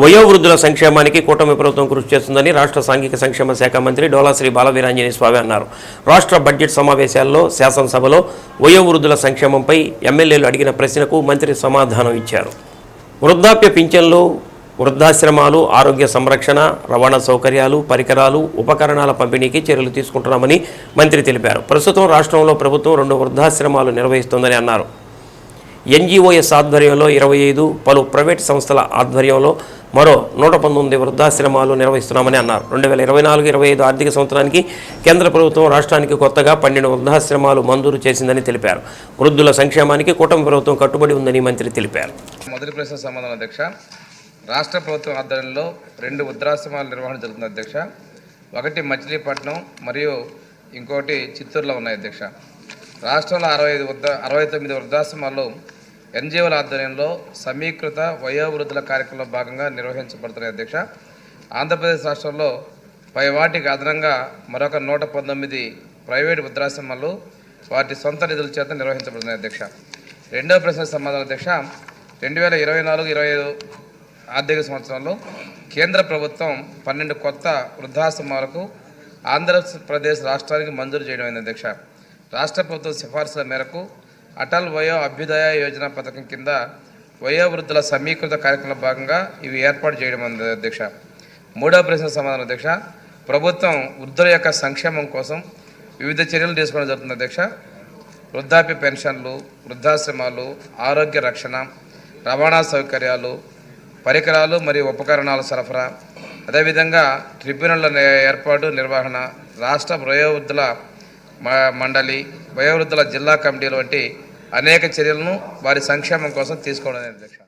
వయోవృద్ధుల సంక్షేమానికి కూటమి ప్రభుత్వం కృషి చేస్తుందని రాష్ట్ర సాంఘిక సంక్షేమ శాఖ మంత్రి డోలాశ్రీ బాలవీరాంజనేయ స్వామి అన్నారు. రాష్ట్ర బడ్జెట్ సమావేశాల్లో శాసనసభలో వయోవృద్ధుల సంక్షేమంపై ఎమ్మెల్యేలు అడిగిన ప్రశ్నకు మంత్రి సమాధానం ఇచ్చారు. వృద్ధాప్య పింఛన్లు వృద్ధాశ్రమాలు ఆరోగ్య సంరక్షణ రవాణా సౌకర్యాలు పరికరాలు ఉపకరణాల పంపిణీకి చర్యలు తీసుకుంటున్నామని మంత్రి తెలిపారు. ప్రస్తుతం రాష్ట్రంలో ప్రభుత్వం రెండు వృద్ధాశ్రమాలు నిర్వహిస్తోందని అన్నారు. ఎన్జీఓఎస్ ఆధ్వర్యంలో ఇరవై ఐదు పలు ప్రైవేట్ సంస్థల ఆధ్వర్యంలో మరో నూట పంతొమ్మిది వృద్ధాశ్రమాలు నిర్వహిస్తున్నామని అన్నారు. రెండు వేల ఇరవై నాలుగు ఇరవై ఐదు ఆర్థిక సంవత్సరానికి కేంద్ర ప్రభుత్వం రాష్ట్రానికి కొత్తగా పన్నెండు వృద్ధాశ్రమాలు మంజూరు చేసిందని తెలిపారు. వృద్ధుల సంక్షేమానికి కూటమి ప్రభుత్వం కట్టుబడి ఉందని మంత్రి తెలిపారు. మొదటి ప్రశ్న సమాధానం అధ్యక్ష. రాష్ట్ర ప్రభుత్వం ఆధ్వర్యంలో రెండు వృద్ధాశ్రమాల నిర్వహణ జరుగుతుంది అధ్యక్ష. ఒకటి మచిలీపట్నం మరియు ఇంకోటి చిత్తూరులో ఉన్నాయి అధ్యక్ష. రాష్ట్రంలో అరవై ఐదు వృద్ధ అరవై తొమ్మిది వృద్ధాశ్రమాలు ఎన్జిఓల ఆధ్వర్యంలో సమీకృత వయోవృద్ధుల కార్యక్రమంలో భాగంగా నిర్వహించబడుతున్నాయి అధ్యక్ష. ఆంధ్రప్రదేశ్ రాష్ట్రంలో పై వాటికి అదనంగా మరొక నూట పంతొమ్మిది ప్రైవేటు వృద్ధాశ్రమాలు వాటి సొంత నిధుల చేత నిర్వహించబడుతున్నాయి అధ్యక్ష. రెండవ ప్రశ్న సమాధానం అధ్యక్ష రెండు వేల ఇరవై నాలుగు ఇరవై ఐదు ఆర్థిక సంవత్సరంలో కేంద్ర ప్రభుత్వం పన్నెండు కొత్త వృద్ధాశ్రమాలకు ఆంధ్రప్రదేశ్ రాష్ట్రానికి మంజూరు చేయడం అయింది అధ్యక్ష. రాష్ట్ర ప్రభుత్వం సిఫార్సుల మేరకు అటల్ వయో అభ్యుదయ యోజన పథకం కింద వయోవృద్ధుల సమీకృత కార్యక్రమంలో భాగంగా ఇవి ఏర్పాటు చేయడం అధ్యక్ష. మూడో ప్రశ్న సమాధానం అధ్యక్ష. ప్రభుత్వం వృద్ధుల యొక్క సంక్షేమం కోసం వివిధ చర్యలు తీసుకోవడం జరుగుతుంది అధ్యక్ష. వృద్ధాప్య పెన్షన్లు వృద్ధాశ్రమాలు ఆరోగ్య రక్షణ రవాణా సౌకర్యాలు పరికరాలు మరియు ఉపకరణాల సరఫరా. అదేవిధంగా ట్రిబ్యునళ్ళ ఏర్పాటు నిర్వహణ రాష్ట్ర వయోవృద్ధుల మండలి వయోవృద్ధుల జిల్లా కమిటీలు వంటి అనేక చర్యలను వారి సంక్షేమం కోసం తీసుకోవడం అధ్యక్ష